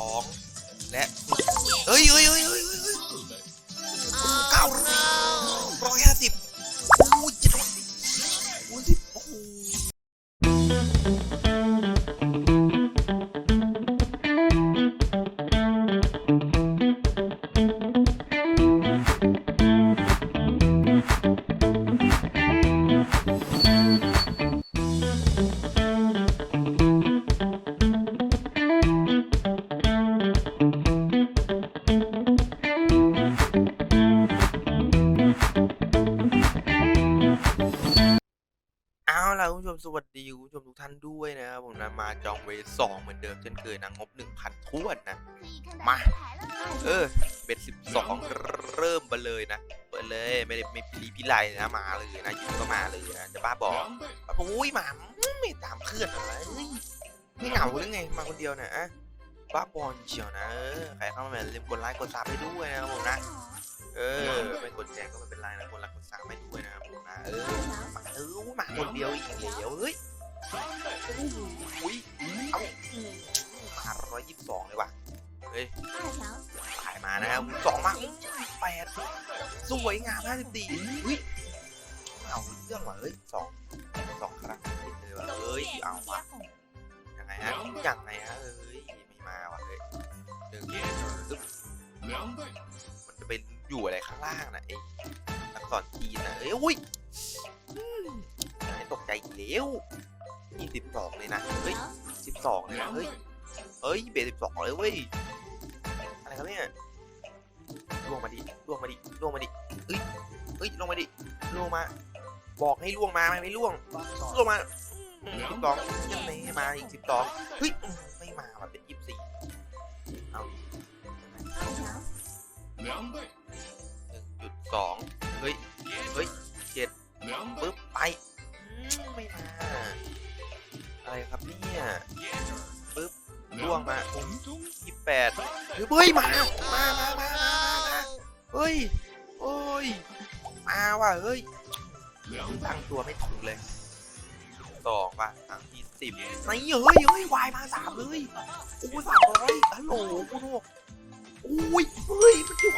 2 และเฮ้ยเฮ้ยเฮ้ยเฮ้ย มสวัสดีคุณผู้ชมทุกท่านด้วยนะครับผมนะมาจองเวสองเหมือนเดิมเช่นเคยนะงบ1,000ท้วนนะ มา เออเบ็ดสิบสองเริ่มไปเลยนะเปิดเลยไม่ได้ไม่พีพิไลนะมาเลยนะยู่ก็มาเลยนะจะบ้าบอกโอ้ยหมาไม่ตามเพื่อนอะไรเฮ้ยไม่เหงาหรือไงมาคนเดียวนะอะ บ้าบอลเชียวนะเออใครเข้ามาลืมกดไลค์กดซับให้ด้วยนะครับผมนะ เออไม่กดแชร์ก็ไม่เป็นไรนะกดไลค์กดซับให้ด้วยนะครับผมนะเออมาเออมาคนเดียวอีกเดียวเฮ้ยโอ้ยเอามาร้อยยี่สิบสองเลยว่ะเฮ้ยถ่ายมานะครับสองมาแปดสวยงามห้าสิบสี่เฮ้ยเอาเรื่องว่ะเฮ้ยสองสองครั้งเลยว่ะเฮ้ยเอาว่ะยังไงฮะยังไงฮะเฮ้ย อยู่อะไรข้างล่างนะไอ้อักษรจีนนะเอ้ยอุ้ยตกใจอีกแล้วยี่สิบสองเลยนะเฮ้ยสิบสองเลยนะเฮ้ยเฮ้ยเบสสิบสองเลยเว้ยอะไรครับเนี่ยล่วงมาดิล่วงมาดิล่วงมาดิเฮ้ยเฮ้ยลงมาดิล่วงมา บอกให้ล่วงมาไม่ล่วงล่วงมาสิบสองยังไม่มาอีกสิบสองเฮ้ยไม่มาว่ะเป็นยี่สิบสี่เอาหนึ่งจุด สองเฮ้ย เฮ้ยเจ็ดปึ๊บไปไม่มา อะไรครับเนี่ยปึ๊บล่วงมายี่แปดเฮ้ย มา มา มา มา มาเฮ้ย โอ้ย มาว่ะ เฮ้ย ตั้งตัวไม่ถูกเลยสองว่ะครั้งที่สิบนี่เฮ้ย เฮ้ย วายมาสามเลยโอ้สามร้อยฮัลโหลคุณโกโอ้ย เฮ้ย มันอยู่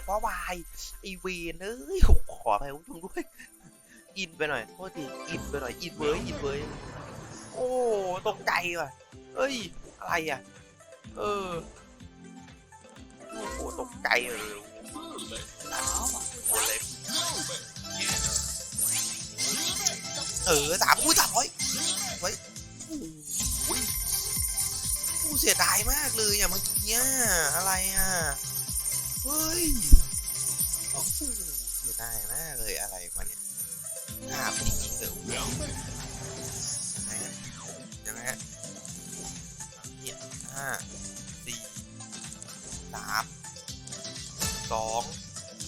กว่ะวายไอเวนเอ้ยขอไปคุณผู้ชมด้วยอินไปหน่อยโทษทีอินไปหน่อยอินเว้ยอินเว้ยโอ้ตกใจว่ะเอ้ยอะไรอะ เออโอ้โหตกใจเลยโอเลยเออสามอุ้ยสามร้อยไว้โอ้ยผู้เสียดายมากเลยอะเมื่อกี้อะอะไรอะ เฮ้ยโอ้โหเสียดายมากเลยอะไรวะเนี่ยภาพจริงๆเลยยังไงฮะยังไงฮะเนี่ยห้าสี่สามสอง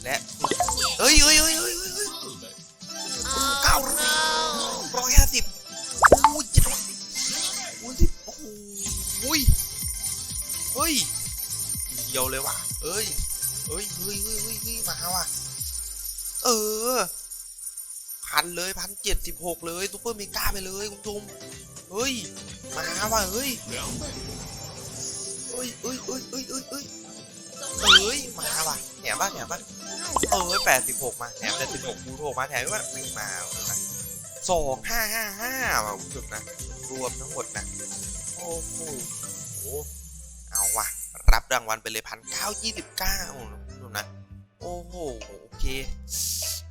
และเฮ้ยเฮ้ยเฮ้ยเฮ้ยเฮ้ยเฮ้ยเก้าร้อยห้าสิบโอ้ยเจ็ดร้อยโอ้ยสิโอ้โหเฮ้ยเดียวเลยว่ะเอ้ย เฮ้ยเฮ้ยเฮ้ยเฮ้ยเฮ้ยมาว่ะ เออ พันเลยพันเจ็ดสิบหกเลยซูเปอร์เมกาไปเลยคุณผู้ชมเฮ้ย มาว่ะ เฮ้ยเฮ้ยเฮ้ยเฮ้ยเฮ้ยเฮ้ยเฮ้ยเฮ้ย มาว่ะแถมป่ะแถมป่ะเออแปดสิบหกมาแถมแปดสิบหกคูณหกมาแถมว่าไม่มานะสองห้าห้าห้าว่ะคุณผู้ชมนะ รวมทั้งหมดนะ โอ้โหเอาว่ะ รับรางวัลไปเลยพันเก้ายี่สิบเก้าคุณผู้ชมนะ โอ้โห โอเค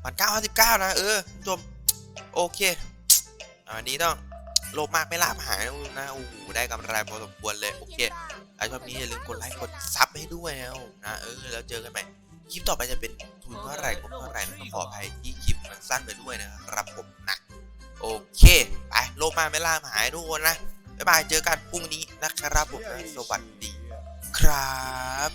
พันเก้าห้าสิบเก้านะ เออคุณผู้ชมโอเค อันนี้ต้องโลภมากไม่ลาบหายนะคุณนะโอ้โหได้กำไรพอสมควรเลย โอเคถ้าชอบนี้อย่าลืมกดไลค์กดซับให้ด้วยนะเออแล้วเจอกันใหม่คลิปต่อไปจะเป็นทุนเท่าไหร่งบเท่าไหร่นะต้องขออภัยที่คลิปมันสั้นไปด้วยนะครับผมนะโอเค ไป โลภมากไม่ลาบหายทุกคนนะบ๊ายบายเจอกันพรุ่งนี้นะครับผมสวัสดี ครับ